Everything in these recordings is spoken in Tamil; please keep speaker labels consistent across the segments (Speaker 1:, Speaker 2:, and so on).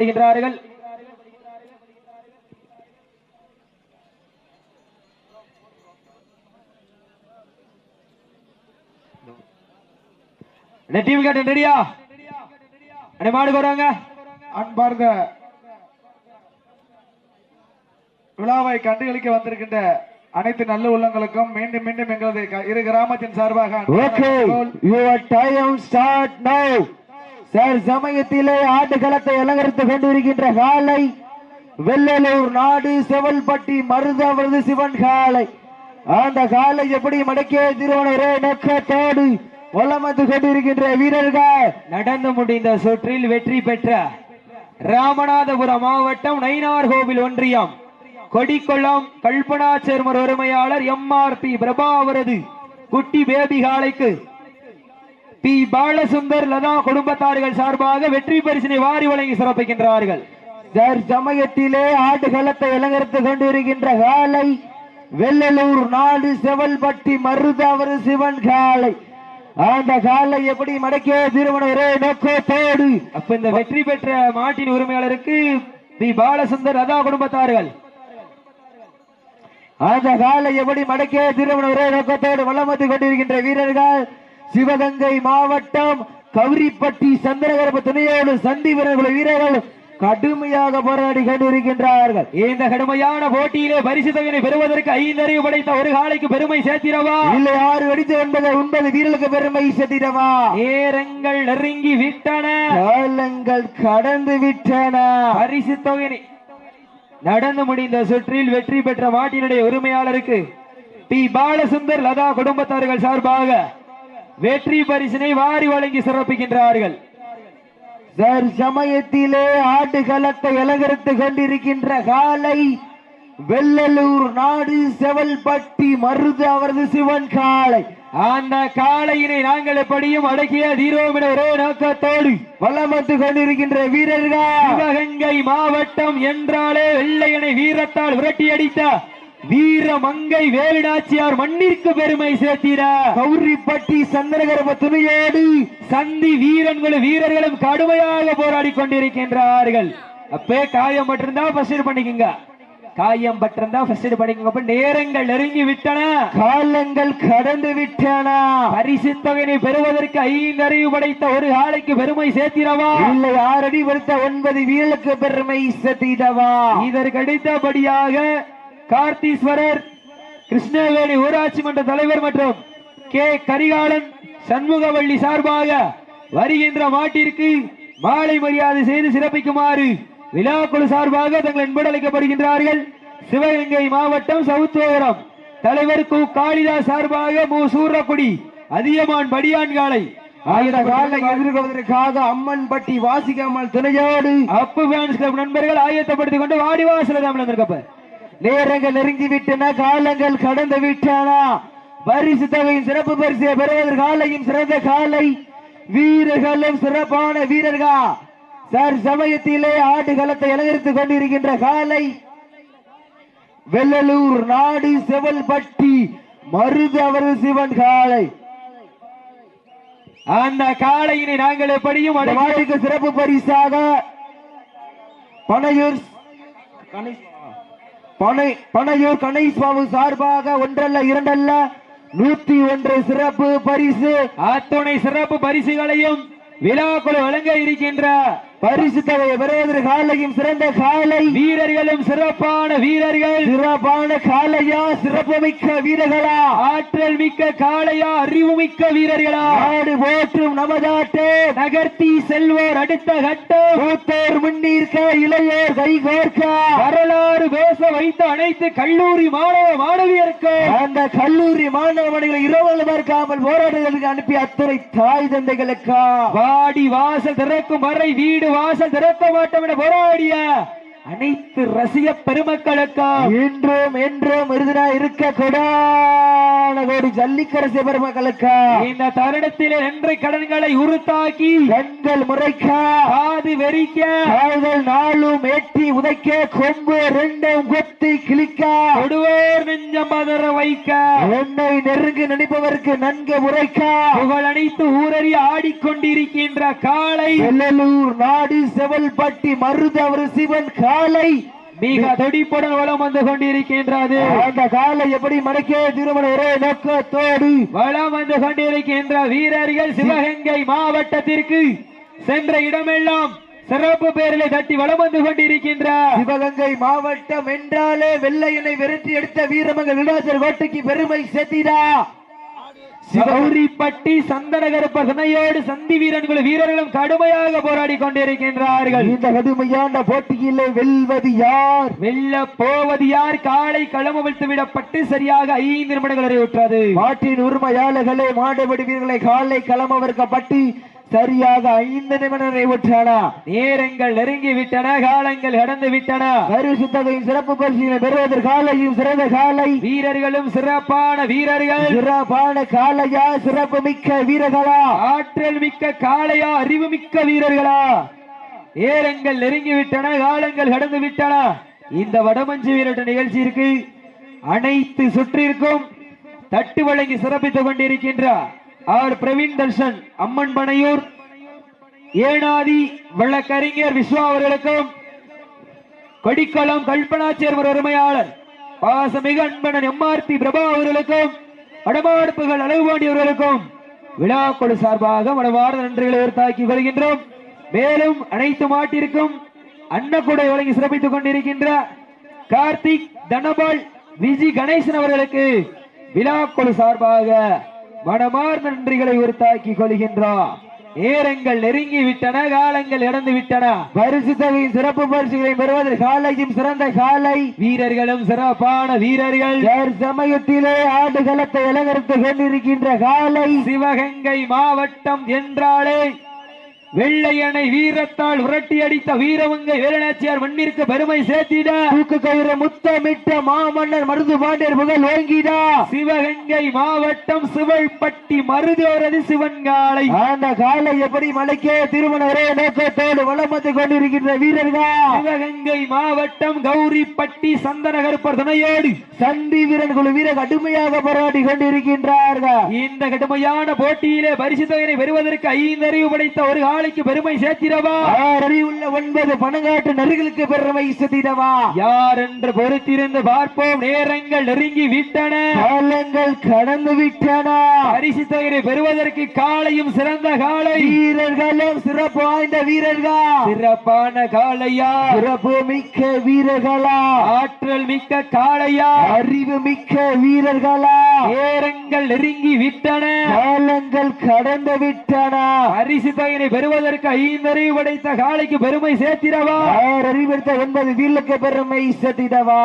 Speaker 1: செய்கின்றார்கள். இந்த டீம் கேட்டன் ரெடியா? மாடு போறாங்க.
Speaker 2: அன்பார்ந்த விழாவை கண்டுகளிக்க வந்திருக்கின்ற அனைத்து நல்ல உள்ளங்களுக்கும் மீண்டும் மீண்டும் எங்களது இரு கிராமத்தின் சார்பாக
Speaker 3: சார் சமயத்திலே ஆட்டுக்களத்தை அலங்கரித்துக் கொண்டிருக்கின்ற காலை வெள்ளலூர் நாடு செவல்பட்டி மருதவரது சிவன் காலை. அந்த காலை எப்படி மடக்கிய திருவனூரே நோக்கத்தோடு வலம் கொண்டிருக்கின்ற வீரர்கள்?
Speaker 1: நடந்து முடிந்த சுற்றில் வெற்றி பெற்ற ராமநாதபுரம் மாவட்டம் நயினார்கோவில் ஒன்றியம் கொடிக்குளம் கல்பனா சேர்மர் உரிமையாளர் எம்ஆர்பி பிரபா அவரது குட்டி பேபி காலைக்கு பி. பாலசுந்தர் லதா குடும்பத்தார்கள் சார்பாக வெற்றி பரிசினை வாரி வழங்கி சிறப்பிக்கின்றார்கள்.
Speaker 3: சமயத்திலே ஆட்டுக்களத்தை அலங்கரித்துக் கொண்டிருக்கின்ற காலை வெள்ளலூர் நாடு செவல்பட்டி மருதவரு சிவன் காலை. அந்த காலை எப்படி மடக்கிய திருவனூரே நோக்கத்தோடு
Speaker 1: அப்ப இந்த வெற்றி பெற்ற மாட்டின் உரிமையாளருக்கு பி. பாலசுந்தர் லதா குடும்பத்தார்கள்.
Speaker 3: அந்த காலை எப்படி மடக்கிய திருவனூரே நோக்கத்தோடு வலம் வந்து கொண்டிருக்கின்ற வீரர்கள் சிவகங்கை மாவட்டம் கௌரிப்பட்டி சந்திரகரப துணையோடு சந்தி வீரர்கள் வீரர்கள் கடுமையாக போராடி கொண்டிருக்கின்றார்கள்.
Speaker 1: இந்த கடுமையான போட்டியிலே பரிசு தொகையை பெறுவதற்கு ஐந்தறிவு படைத்த ஒரு காலைக்கு பெருமை சேர்த்திடவா?
Speaker 3: இல்லை ஆறு வெடித்து ஒன்பது ஒன்பது வீரர்களுக்கு பெருமை செட்டிடவா
Speaker 1: நேரங்கள் நெருங்கி விட்டன.
Speaker 3: காலங்கள் கடந்து விட்டன.
Speaker 1: பரிசு தொகை நடந்து முடிந்த சுற்றில் வெற்றி பெற்ற மாட்டினுடைய உரிமையாளருக்கு பி பாலசுந்தர் லதா குடும்பத்தார்கள் சார்பாக வெற்றி பரிசினை வாரி வழங்கி சிறப்பிக்கின்றார்கள்.
Speaker 3: சமயத்திலே ஆட்டுக்களத்தை அலங்கரித்துக் கொண்டிருக்கின்ற காலை வெள்ளலூர் நாடு செவல்பட்டி மருது அவரது சிவன் காலை
Speaker 1: அந்த காளையினை நாங்கள் எப்படியும் அடக்கிய தீரோம் என ஒரே நோக்கத்தோடு
Speaker 3: வலம் வந்து கொண்டிருக்கின்ற வீரர்கள்?
Speaker 1: சிவகங்கை மாவட்டம் என்றாலே வெள்ளையனை வீரத்தால் விரட்டி வீர மங்கை வேலுநாச்சியார் மண்ணிற்கு பெருமை சேர்த்திட
Speaker 3: கௌரிப்பட்டி சந்திரகரப துணையோடு
Speaker 1: சந்தி வீரர்களும் வீரர்களும் கடுமையாக போராடி கொண்டிருக்கின்றார்கள். அப்பே காயம் பட்டிருந்தா ஃபர்ஸ்ட் பண்ணிக்கங்க. காயம் பட்டிருந்தா ஃபர்ஸ்ட் பண்ணிக்கங்க. அப்ப நேரங்கள் நெருங்கி விட்டன.
Speaker 3: காலங்கள் கடந்து விட்டன.
Speaker 1: பரிசு தொகையினை பெறுவதற்கு ஐந்து அறிவு படைத்த ஒரு ஆளைக்கு பெருமை சேர்த்திடவா?
Speaker 3: இல்லை ஆறடி வருத்த ஒன்பது வீரலுக்கு பெருமை செட்டிடவா
Speaker 1: இதற்கு அடுத்தபடியாக கார்த்தீஸ்வரர் கிருஷ்ணவேணி ஊராட்சி மன்ற தலைவர் மற்றும் கே. கரிகாலன் சண்முகவள்ளி சார்பாக வருகின்ற மாட்டிற்கு மாலை மரியாதை செய்து சிறப்பிக்குமாறு விழாக்குழு சார்பாக தங்கள் என்பது அளிக்கப்படுகின்றார்கள் சிவகங்கை மாவட்டம் சவுத்தோரம் தலைவர் கு. காளிதாஸ் சார்பாக மு. சூரக்குடி அதியமான் படியான்காலை
Speaker 3: ஆயிர காலை எதிர்கொள்வதற்காக அம்மன்பட்டி வாசிக்காமல் துணையோடு
Speaker 1: அப்பு ஃபேன்ஸ் கிளப் நண்பர்கள் ஆயத்தப்படுத்திக் கொண்டு வாடி வாசல தான் வந்திருக்கப்ப
Speaker 3: நேரங்கள் நெருங்கி விட்டன காலங்கள் கடந்து விட்டன. பரிசு தொகையின் சிறப்பு பரிசை பெறுவதற்கு காலையும் சிறந்த காலை. வீரர்களும் சிறப்பான வீரர்கள். சார் சமயத்திலே ஆட்டுகளத்தை அலங்கரித்துக் கொண்டிருக்கின்ற காலை. வெள்ளலூர் நாடு செவல்பட்டி மருது அவரது சிவன் காலை.
Speaker 1: அந்த காளையினை நாங்கள் எப்படியும்
Speaker 3: மாட்டுக்கு சிறப்பு பரிசாக பனையூர் பனை பனையூர் கணேஷ் பாபு சார்பாக ஒன்றல்ல இரண்டல்ல. நூத்தி ஒன்று சிறப்பு பரிசு.
Speaker 1: அத்துணை சிறப்பு பரிசுகளையும் விழாக்குழு வழங்க இருக்கின்ற
Speaker 3: பரிசு தொகையை பெறுவதற்கு காலையும் சிறந்த காலை.
Speaker 1: வீரர்களும் சிறப்பான வீரர்கள்.
Speaker 3: சிறப்பான காலையா சிறப்பு மிக்க வீரர்களா.
Speaker 1: ஆற்றல் மிக்க காளையா அறிவு மிக்க வீரர்களா.
Speaker 3: நாடு போற்றும் நமதாட்டே.
Speaker 1: நகர்த்தி செல்வோர் அடுத்த கட்டம்.
Speaker 3: மூத்தோர் முன்னீர்க்க இளையோர் கைகோர்க்க
Speaker 1: வரலாறு பேச வைத்த அனைத்து கல்லூரி மாணவ மாணவியருக்கு.
Speaker 3: அந்த கல்லூரி மாணவர்களை இரவு பார்க்காமல் போராடுவதற்கு அனுப்பிய அத்துறை தாய் தந்தைகளுக்கா.
Speaker 1: வாடி வாசல் திறக்கும் வரை வீடு வாசல் திறக்க மாட்டோம் என போராடிய அனைத்து ரசிக பெருமக்களுக்கும்
Speaker 3: இன்றும் என்றும் விருதுனா இருக்க கொடான கோடி ஜல்லிக்கரசு பெருமக்களுக்கு.
Speaker 1: இந்த தருணத்திலே நன்றி கடன்களை உருத்தாக்கி
Speaker 3: கண்கள் முறைக்க
Speaker 1: காது வெறிக்க
Speaker 3: கால்கள் நாளும் ஏற்றி உதைக்க கொம்பு ரெண்டும் கொத்தி கிழிக்க
Speaker 1: கொடுவோர் நெஞ்சம் பதற வைக்க
Speaker 3: என்னை நெருங்கி நினைப்பவருக்கு நன்கு உரைக்க
Speaker 1: புகழ் அனைத்து ஊரறி ஆடிக்கொண்டிருக்கின்ற காளை
Speaker 3: வெள்ளலூர் நாடு செவல்பட்டி மருதவர் சிவன் காலை
Speaker 1: மிக துடிப்புடன் வளம் வந்து கொண்டிருக்கின்றது.
Speaker 3: அந்த காலை எப்படி மடக்கே திருமண ஒரே நோக்கத்தோடு
Speaker 1: வளம் வந்து கொண்டிருக்கின்ற வீரர்கள் சிவகங்கை மாவட்டத்திற்கு சென்ற இடமெல்லாம் சிறப்பு பேரிலே தட்டி வளம் வந்து கொண்டிருக்கின்றார்
Speaker 3: சிவகங்கை மாவட்டம் என்றாலே வெள்ளையனை விரட்டி எடுத்த வீரமங்கள் விடாசர் கோட்டைக்கு பெருமை சேர்த்திடா.
Speaker 1: கௌரிப்பட்டி சந்தனகருப்ப துணையோடு சந்தி வீரன்கள் வீரர்களும் கடுமையாக போராடி கொண்டிருக்கின்றார்கள்.
Speaker 3: இந்த கடுமையான போட்டியிலே வெல்வது யார்?
Speaker 1: வெல்ல போவது யார்? காலை களமவிழ்த்து விடப்பட்டு சரியாக ஐந்து நிமிடங்கள் நிறைவுற்றது.
Speaker 3: மாட்டின் உரிமையாளர்களே மாடுபடி வீரர்களை காலை களமவர்க்கப்பட்டு சரியாக ஐந்து நிமிடம் நிறைவுற்றானா
Speaker 1: நேரங்கள் நெருங்கி விட்டன காலங்கள் கடந்து விட்டன.
Speaker 3: பரிசு சிறப்பு பரிசீலனை பெறுவதற்கு காலையும் சிறந்த காலை.
Speaker 1: வீரர்களும் சிறப்பான வீரர்கள்.
Speaker 3: சிறப்பான காலையா சிறப்பு மிக்க வீரர்களா?
Speaker 1: ஆற்றல் மிக்க காளையா அறிவு மிக்க வீரர்களா? நேரங்கள் நெருங்கி விட்டன காலங்கள் கடந்து விட்டன. இந்த வடமஞ்சு வீரட்ட நிகழ்ச்சியிற்கு அனைத்து சுற்றிற்கும் தட்டு வழங்கி சிறப்பித்துக் கொண்டிருக்கின்றார். ஆர் பிரவீன் தர்ஷன் அம்மன் பனையூர் ஏனாதி வழக்கறிஞர் விஸ்வா அவர்களுக்கும் கொடிக்கலம் கல்பனா சேர்வர் உரிமையாளர் பாசமிகு அன்பனன் எம்ஆர்பி பிரபா அவர்களுக்கும் வடமாடுப்புகள் அளவுபாண்டி அவர்களுக்கும் விழாக்குழு சார்பாக மனவார்ந்த நன்றிகளை உறுத்தாக்கிக் கொள்கின்றோம். மேலும் அனைத்து மாட்டிற்கும் அன்னக்கூடை வழங்கி சிறப்பித்துக் கொண்டிருக்கின்ற கார்த்திக் தனபால் விஜி கணேசன் அவர்களுக்கு விழாக்குழு சார்பாக மனமார்ந்த நன்றிகளை உறுத்தாக்கிக் கொள்கின்றோம் நேரங்கள் நெருங்கி விட்டன காலங்கள் இறந்து விட்டன
Speaker 3: பரிசு தொகையின் சிறப்பு பரிசுகளை பெறுவதில் காலையும் சிறந்த காலை.
Speaker 1: வீரர்களும் சிறப்பான வீரர்கள்.
Speaker 3: சமயத்திலே ஆடுகளத்தை அலங்கரித்து கொண்டிருக்கின்ற காலை.
Speaker 1: சிவகங்கை மாவட்டம் என்றாலே வெள்ளையனை வீரத்தால் விரட்டி அடித்த வீரவங்கை வேலநாச்சியார் மண்ணிற்கு பெருமை சேர்த்திட.
Speaker 3: தூக்கு கயிறு முத்தமிட்ட மாமன்னர் மருது பாண்டியர் புகழ் ஓங்கிடா.
Speaker 1: சிவகங்கை மாவட்டம் சிவல்பட்டி மருதோரது சிவன்காலை
Speaker 3: அந்த காலை எப்படி மலைக்கே திருமண ஒரே நோக்கத்தோடு வளம் வந்து கொண்டிருக்கின்ற வீரர்கள்?
Speaker 1: சிவகங்கை மாவட்டம் கௌரிப்பட்டி சந்தனகருப்பர் துணையோடு.
Speaker 3: சந்தி வீரன் குழு வீரர் கடுமையாக போராடி கொண்டிருக்கின்றார்கள்.
Speaker 1: இந்த கடுமையான போட்டியிலே பரிசு தொகையை பெறுவதற்கு ஐந்தறிவு படைத்த ஒரு காலைக்கு பெருமை சேர்த்திடவா?
Speaker 3: உள்ள ஒன்பது பணங்காட்டு நெருகளுக்கு பெருமை செத்திடவா
Speaker 1: யார் என்று பொறுத்திருந்து பார்ப்போம். நேரங்கள் நெருங்கி விட்டன.
Speaker 3: காலங்கள் கடந்து விட்டன.
Speaker 1: பரிசு தொகையை பெறுவதற்கு காலையும் சிறந்த காலை.
Speaker 3: வீரர்களும் சிறப்பு வாய்ந்த வீரர்கள்?
Speaker 1: சிறப்பான காளையா?
Speaker 3: சிறப்பு மிக்க வீரர்களா?
Speaker 1: ஆற்றல் மிக்க காளையா?
Speaker 3: அறிவு மிக்க வீரர்களா?
Speaker 1: நேரங்கள் நெருங்கி விட்டன.
Speaker 3: காலங்கள் கடந்து விட்டன.
Speaker 1: பரிசு தொகையை பெறுவதற்கு ஐந்தறிவு படைத்த காளைக்கு பெருமை சேர்த்திடவா?
Speaker 3: ஆறு அறிவெடுத்த ஒன்பது வீரலுக்கு பெருமை செத்திடவா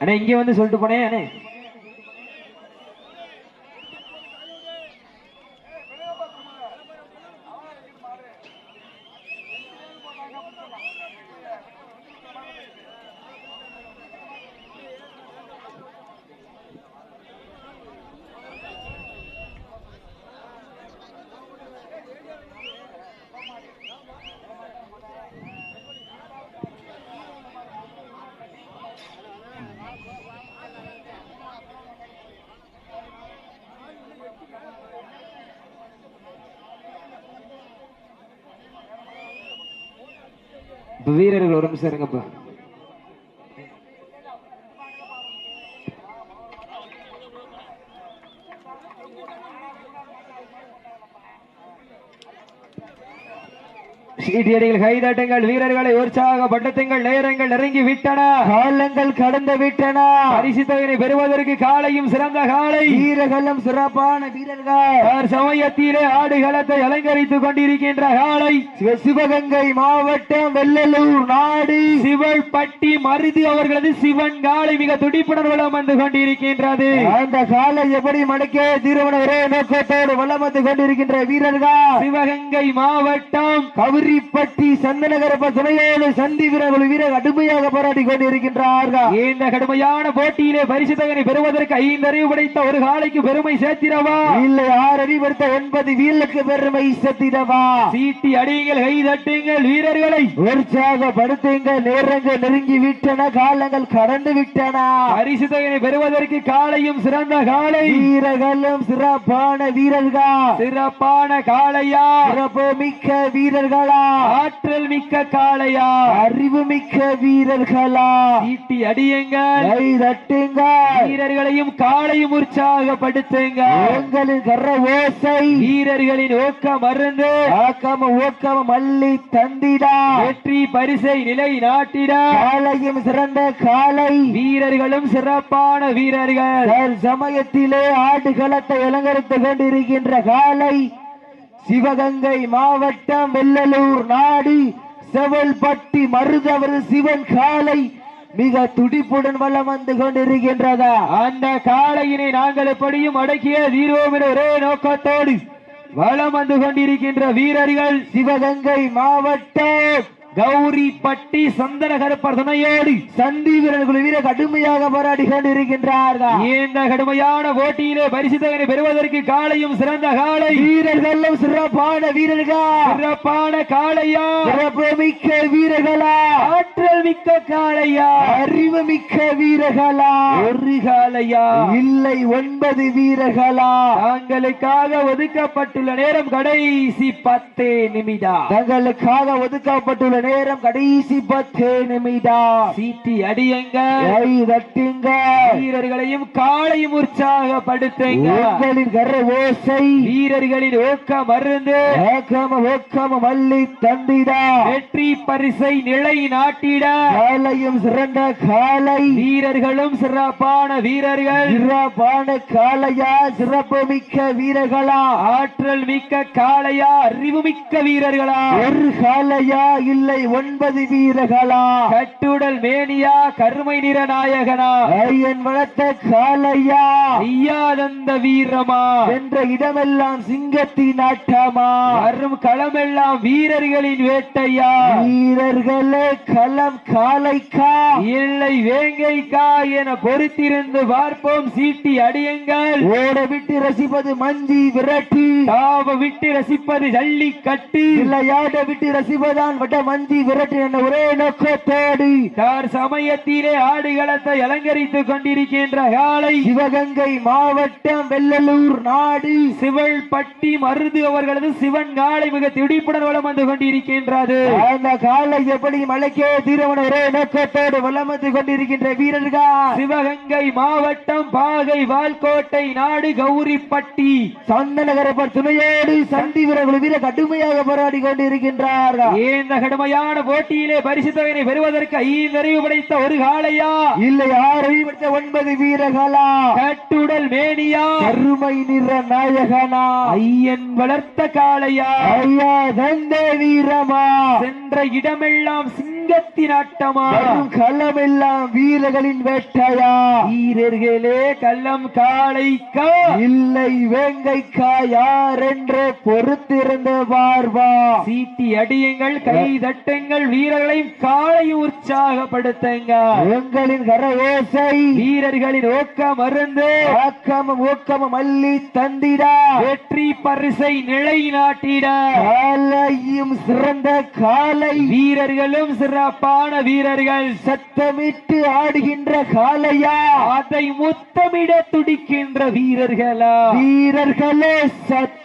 Speaker 1: அண்ணே இங்க வந்து சொல்லிட்டு போனேன் அண்ணே. வீரர்கள் ஒரு நிமிஷம் இருங்கப்பா ஈட்டியடிகள் கைதட்டுங்கள் வீரர்களை உற்சாகப்படுத்துங்கள் நேரங்கள் நெருங்கி விட்டன.
Speaker 3: காலங்கள் கடந்து விட்டன.
Speaker 1: பரிசு தொகையை பெறுவதற்கு காலையும் சிறந்த காலை.
Speaker 3: வீரர்களும் சிறப்பான வீரர்கள்.
Speaker 1: சமயத்திலே ஆடுகளத்தை அலங்கரித்துக் கொண்டிருக்கின்ற காலை.
Speaker 3: சிவ- சிவகங்கை மாவட்டம் வெள்ளலூர் நாடு.
Speaker 1: சிவல்பட்டி மருது அவர்களது சிவன் காலை மிக துடிப்புடன் வளம் வந்து கொண்டிருக்கின்றது.
Speaker 3: அந்த காலை எப்படி மடக்கே தீர்வன ஒரே நோக்கத்தோடு வலம் வந்து கொண்டிருக்கின்ற வீரர்கள்.
Speaker 1: சிவகங்கை மாவட்டம்
Speaker 3: கவிரிப்பட்டி சந்தனகரப்ப துணையோடு சந்தி வீரர்கள் வீரர் கடுமையாக போராடி கொண்டிருக்கின்றார்கள்.
Speaker 1: இந்த கடுமையான போட்டியிலே பரிசு தொகையை பெறுவதற்கு ஐந்து அறிவு படைத்த ஒரு காலைக்கு பெருமை சேர்த்திடவா?
Speaker 3: இல்லை ஆறு அறிவுறுத்த ஒன்பது வீரலுக்கு பெருமை சத்திடவா
Speaker 1: சீட்டி அடியுங்கள் கை தட்டுங்கள் வீரர்களை.
Speaker 3: உற்சாகப்படுத்துங்க நேரங்கள் நெருங்கி விட்டன காலங்கள் கடந்து விட்டன.
Speaker 1: பரிசு தொகையை பெறுவதற்கு காலையும் சிறந்த காலை
Speaker 3: வீரர்களும் சிறப்பான வீரர்கள்?
Speaker 1: சிறப்பான காளையா?
Speaker 3: சிறப்பு மிக்க வீரர்களா?
Speaker 1: ஆற்றல் மிக்க காளையா?
Speaker 3: அறிவு மிக்க வீரர்களா?
Speaker 1: சீட்டி அடியுங்கள்.
Speaker 3: தட்டுங்க
Speaker 1: வீரர்களையும் காளையும் உற்சாகப்படுத்துங்க
Speaker 3: உங்களின் கர ஓசை.
Speaker 1: வீரர்களின் ஊக்க மருந்து
Speaker 3: ஆக்கம ஊக்கம மல்லி தந்திடா.
Speaker 1: வெற்றி பரிசை நிலை நாட்டிட.
Speaker 3: காலையும் சிறந்த காலை
Speaker 1: வீரர்களும் சிறப்பான வீரர்கள்.
Speaker 3: சமயத்திலே ஆடுகளத்தை அலங்கரித்துக் கொண்டிருக்கின்ற காலை சிவகங்கை மாவட்டம் வெள்ளலூர் நாடி. செவல்பட்டி மருதவர் சிவன் காலை மிக துடிப்புடன் வலம் வந்து கொண்டிருக்கின்றதா.
Speaker 1: அந்த காளையினை நாங்கள் எப்படியும் அடக்கிய தீர்வோம் என ஒரே நோக்கத்தோடு வலம் வந்து கொண்டிருக்கின்ற வீரர்கள்
Speaker 3: சிவகங்கை மாவட்டம்.
Speaker 1: கௌரிப்பட்டி சந்தன கருப்பர் துணையோடு
Speaker 3: சந்தி வீரர்கள் வீர கடுமையாக போராடி கொண்டிருக்கின்றார்கள்.
Speaker 1: இந்த கடுமையான போட்டியிலே பரிசு தொகையை பெறுவதற்கு காளையும் சிறந்த காளை
Speaker 3: வீரர்களும் சிறப்பான வீரர்கள்?
Speaker 1: சிறப்பான காளையா?
Speaker 3: சிறப்பு மிக்க வீரர்களா?
Speaker 1: ஆற்றல் மிக்க காளையா?
Speaker 3: அறிவு மிக்க வீரர்களா?
Speaker 1: ஒரு காளையா?
Speaker 3: இல்லை ஒன்பது வீரர்களா?
Speaker 1: தாங்களுக்காக ஒதுக்கப்பட்டுள்ள நேரம் கடைசி பத்தே நிமிடம்.
Speaker 3: தங்களுக்காக ஒதுக்கப்பட்டுள்ள நேரம் கடைசி பத்து நிமிடம்.
Speaker 1: சீட்டி அடியுங்க.
Speaker 3: தட்டுங்க.
Speaker 1: வீரர்களையும் காளையும் உற்சாகப்படுத்துங்க.
Speaker 3: உங்களின் கர ஓசை.
Speaker 1: வீரர்களின் ஊக்க மருந்து
Speaker 3: ஏக்கம ஓக்கம மல்லி தந்திடா.
Speaker 1: வெற்றி பரிசை நிலை நாட்டிட.
Speaker 3: காலையும் சிறந்த காலை
Speaker 1: வீரர்களும் சிறப்பான வீரர்கள்.
Speaker 3: சிறப்பான காளையா சிறப்பு மிக்க வீரர்களா.
Speaker 1: ஆற்றல் மிக்க காளையா அறிவு மிக்க வீரர்களா.
Speaker 3: ஒரு காளையா இல்லை ஒன்பது வீரர்களா?
Speaker 1: கட்டுடல் மேனியா கருமை நிற நாயகனா?
Speaker 3: ஐயன் வளர்த்த காளையா?
Speaker 1: ஐயாதந்த வீரமா?
Speaker 3: என்ற இடமெல்லாம் சிங்கத்தின் ஆட்டமா?
Speaker 1: வரும் களமெல்லாம் வீரர்களின் வேட்டையா?
Speaker 3: வீரர்களே களம் காளைக்கா?
Speaker 1: இல்லை வேங்கைக்கா என பொறுத்திருந்து பார்ப்போம். சீட்டி அடியுங்கள்.
Speaker 3: ஓட விட்டு ரசிப்பது மஞ்சி விரட்டி.
Speaker 1: தாவ விட்டு ரசிப்பது ஜல்லிக்கட்டு.
Speaker 3: விளையாட விட்டு ரசிப்பதான் வட்ட மஞ்சி விரட்டி என்ற ஒரே நோக்கத்தோடு
Speaker 1: தார் சமயத்திலே ஆடுகளத்தை அலங்கரித்துக் கொண்டிருக்கின்ற காலை
Speaker 3: சிவகங்கை மாவட்டம் வெள்ளலூர் நாடு.
Speaker 1: சிவல்பட்டி மருது அவர்களது சிவன் காலை மிக துடிப்புடன் வலம் வந்து கொண்டிருக்கின்றது.
Speaker 3: அந்த காலை எப்படி மலைக்கே தீரவன ஒரே நோக்கத்தோடு வலம் வந்து கொண்டிருக்கின்ற வீரர்கள்?
Speaker 1: சிவகங்கை மாவட்டம் பாகை வால்கோட்டை நாடு கௌரிப்பட்டி.
Speaker 3: சந்தனகரப்பர் துணையோடு சந்தி வீரர்கள் வீர கடுமையாக போராடி கொண்டிருக்கின்றார்கள்.
Speaker 1: இந்த கடுமையான போட்டியிலே பரிசு தொகையை பெறுவதற்கு ஐந்தறிவு படைத்த ஒரு காளையா?
Speaker 3: இல்லை ஆறு விடுத்த ஒன்பது வீரர்களா?
Speaker 1: கட்டுடல் மேனியா?
Speaker 3: கருமை நிற நாயகனா?
Speaker 1: ஐயன் வளர்த்த காளையா?
Speaker 3: ஐயா தந்த வீரமா?
Speaker 1: சென்ற இடமெல்லாம் சிங்கத்தின் ஆட்டமா
Speaker 3: களமெல்லாம் வீரர்களின் வேட்டையா.
Speaker 1: வீரர்களே கள்ளம் காளைக்கா.
Speaker 3: இல்லை வேங்கைக்கா யார் என்று பொறுத்திருந்து பார்வா.
Speaker 1: சீட்டி அடியுங்கள் கை தட்டுங்கள் வீரர்களையும் காளையும் உற்சாகப்படுத்துங்க.
Speaker 3: எங்களின் கர ஓசை
Speaker 1: வீரர்களின் ஊக்க மருந்து
Speaker 3: ஆக்கமும் ஊக்கமும் மல்லி தந்திடா.
Speaker 1: வெற்றி பரிசை நிலை நாட்டிட
Speaker 3: காலையும் சிறந்த காலை
Speaker 1: வீரர்களும் சிற சிறப்பான வீரர்கள்
Speaker 3: சத்தமிட்டு ஆடுகின்ற காளையா?
Speaker 1: அதை முத்தமிட துடிக்கின்ற வீரர்களா?
Speaker 3: வீரர்களே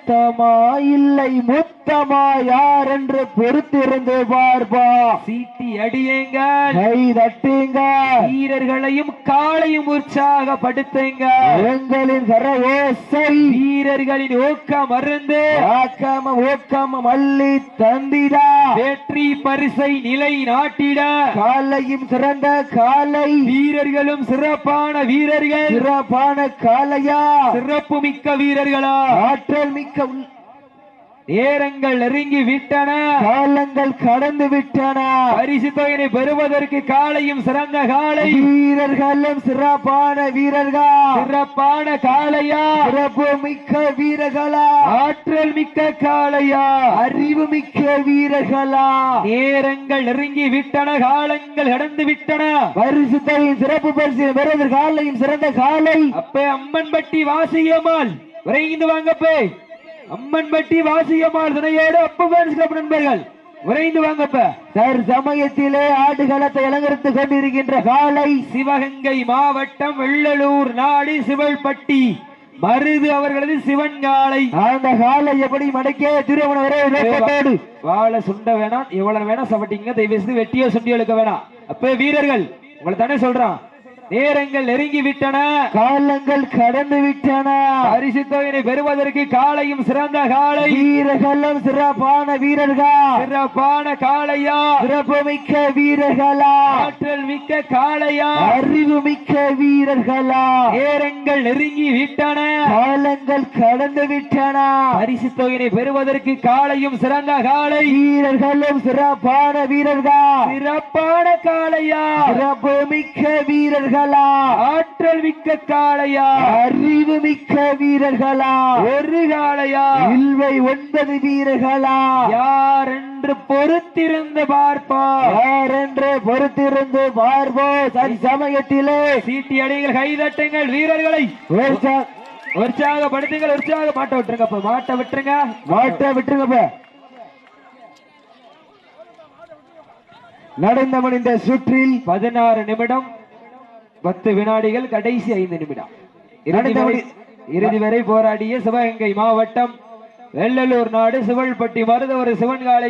Speaker 3: சத்தமா இல்லை முத்தமா யார் என்று பொறுத்திருந்து பார்ப்பா.
Speaker 1: சீட்டி அடியுங்கள்
Speaker 3: கை தட்டுங்க.
Speaker 1: வீரர்களையும் காளையும் உற்சாகப்படுத்துங்க
Speaker 3: எங்களின் கர ஓசை.
Speaker 1: வீரர்களின் ஊக்கம் அருந்து.
Speaker 3: ஆக்காம ஊக்காம மல்லி தந்திடா.
Speaker 1: வெற்றி பரிசை நிலை நாட்டிட.
Speaker 3: காலையும் சிறந்த காலை.
Speaker 1: வீரர்களும் சிறப்பான வீரர்கள்.
Speaker 3: சிறப்பான காளையா
Speaker 1: சிறப்பு மிக்க வீரர்களா?
Speaker 3: ஆற்றல் மிக்க உள்-
Speaker 1: நேரங்கள் நெருங்கி விட்டன
Speaker 3: காலங்கள் கடந்து விட்டன
Speaker 1: பரிசு தொகையை பெறுவதற்கு காளையும் சிறந்த காளை
Speaker 3: வீரர்களும் சிறப்பான வீரர்கள்.
Speaker 1: சிறப்பான காளையா.
Speaker 3: சிறப்பு மிக்க வீரர்களா.
Speaker 1: ஆற்றல் மிக்க காளையா.
Speaker 3: அறிவு மிக்க வீரர்களா.
Speaker 1: நேரங்கள் நெருங்கி விட்டன காலங்கள் கடந்து விட்டன
Speaker 3: பரிசுத்தையும் சிறப்பு பரிசு பெறுவதற்கு காலையும் சிறந்த காலை.
Speaker 1: அப்பே அம்மன்பட்டி வாசியம்மாள் விரைந்து வாங்கப்பே. அம்மன்பட்டி வாசியம்மாள் துணையோடு அப்பு ஃபேன்ஸ் கிளப் நண்பர்கள். விரைந்து வாங்கப்ப.
Speaker 3: தர் சமயத்திலே ஆடுகளத்தை அலங்கரித்துக் கொண்டிருக்கின்ற காலை
Speaker 1: சிவகங்கை மாவட்டம் வெள்ளலூர் நாடு சிவல்பட்டி. மருது அவர்களது சிவன்காலை
Speaker 3: அந்த காலை எப்படி மடக்கே திருமண வரை
Speaker 1: வாழை சுண்ட வேணாம். எவ்வளவு வேணாம் சவட்டிங்க தயவு செய்து வெட்டியோ சுண்டியோ இழுக்க வேணாம். அப்ப வீரர்கள் உங்களை தானே சொல்றான். நேரங்கள் நெருங்கி விட்டன
Speaker 3: காலங்கள் கடந்து விட்டன
Speaker 1: பரிசு தொகையினை பெறுவதற்கு காலையும் சிறந்த காலை
Speaker 3: வீரர்களும் சிறப்பான வீரர்கள்?
Speaker 1: சிறப்பான காளையா?
Speaker 3: சிறப்பு மிக்க வீரர்களா?
Speaker 1: ஆற்றல் மிக்க காளையா?
Speaker 3: அறிவு மிக்க வீரர்களா?
Speaker 1: நேரங்கள் நெருங்கி விட்டன
Speaker 3: காலங்கள் கடந்து விட்டன
Speaker 1: பரிசு தொகையினை பெறுவதற்கு காளையும் சிறந்த காளை.
Speaker 3: வீரர்களும் சிறப்பான வீரர்கள்?
Speaker 1: சிறப்பான காளையா?
Speaker 3: சிறப்பு மிக்க வீரர்களா?
Speaker 1: ஆற்றல் மிக்க காளையா?
Speaker 3: அறிவு மிக்க வீரர்களா?
Speaker 1: ஒரு காளையா?
Speaker 3: இல்வை ஒன்பது வீரர்களா?
Speaker 1: யார் என்று பொறுத்திருந்து பார்ப்போம்.
Speaker 3: யார் என்று பொறுத்திருந்து பார்ப்போம். சரி சமயத்திலே.
Speaker 1: சீட்டி அடிகள் கைதட்டுங்கள் வீரர்களை.
Speaker 3: உற்சா-
Speaker 1: உற்சாகப்படுத்துங்கள் உற்சாக மாட்ட விட்டுருங்க மாட்ட விட்டுருங்க.
Speaker 3: மாட்டை விட்டுருங்கப்ப நடந்த முடிந்த சுற்றில்
Speaker 1: பதினாறு நிமிடம். பத்து வினாடிகள் கடைசி ஐந்து நிமிடம். இறுதி வரை போராடிய சிவகங்கை மாவட்டம் வெள்ளலூர் நாடு சிவல்பட்டி மருதவர் சிவன்காலை